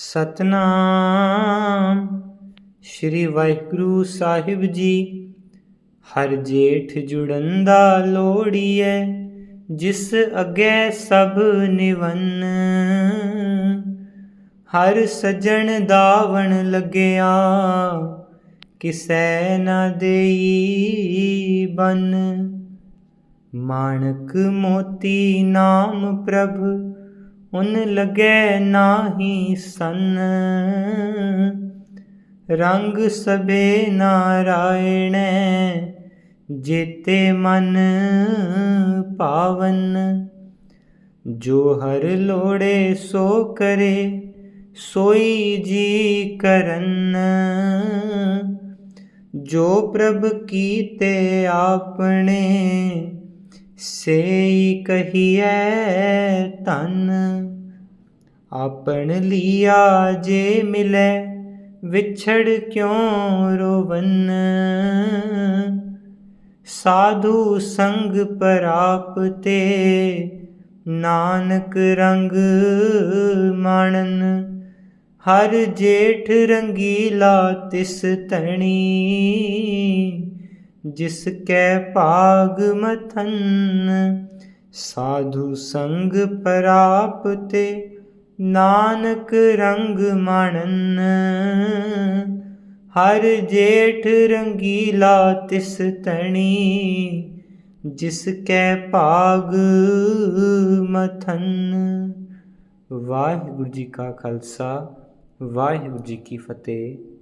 ਸਤਨਾਮ। ਸ੍ਰੀ ਵਾਹਿਗੁਰੂ ਸਾਹਿਬ ਜੀ, ਹਰ ਜੇਠ ਜੁੜਨ ਦਾ ਲੋੜੀਐ ਜਿਸ ਅੱਗੇ ਸਭ ਨਿਵੰਨ। ਹਰ ਸਜਣ ਦਾਵਣ ਲੱਗਿਆ, ਕਿਸੈ ਨਾ ਦੇਈ ਬਨ। ਮਾਣਕ ਮੋਤੀ ਨਾਮ ਪ੍ਰਭ ਉਨ ਲਗੈ ਨਾਹੀ ਸਨ। ਰੰਗ ਸਬੇ ਨਾਰਾਇਣ, ਜੇਤੇ ਮਨ ਪਾਵਨ। ਜੋ ਹਰ ਲੋੜੇ ਸੋ ਕਰੇ, ਸੋਈ ਜੀ ਕਰਨ। ਜੋ ਪ੍ਰਭ ਕੀਤੇ ਆਪਣੇ ਸੇਈ ਕਹੀਐ ਧਨ। ਆਪਣ ਲਿਆ ਜੇ ਮਿਲੈ ਵਿਛੜ ਕਿਉਂ ਰੋਵਨ ਸਾਧੂ ਸੰਗ ਪਰਾਪਤੇ ਨਾਨਕ ਰੰਗ ਮਾਣਨ ਹਰ ਜੇਠ ਰੰਗੀਲਾ ਤਿਸ ਤਣੀ ਜਿਸ ਕੈ ਭਾਗ ਮਥਨ ਸਾਧੂ ਸੰਗ ਪਰਾਪਤੇ ਨਾਨਕ ਰੰਗ ਮਾਣਨ, ਹਰ ਜੇਠ ਰੰਗੀਲਾ ਤਿਸ ਤਣੀ, ਜਿਸ ਕੈ ਭਾਗ ਮਥਨ। ਵਾਹਿਗੁਰੂ ਜੀ ਕਾ ਖਾਲਸਾ, ਵਾਹਿਗੁਰੂ ਜੀ ਕੀ ਫਤਿਹ।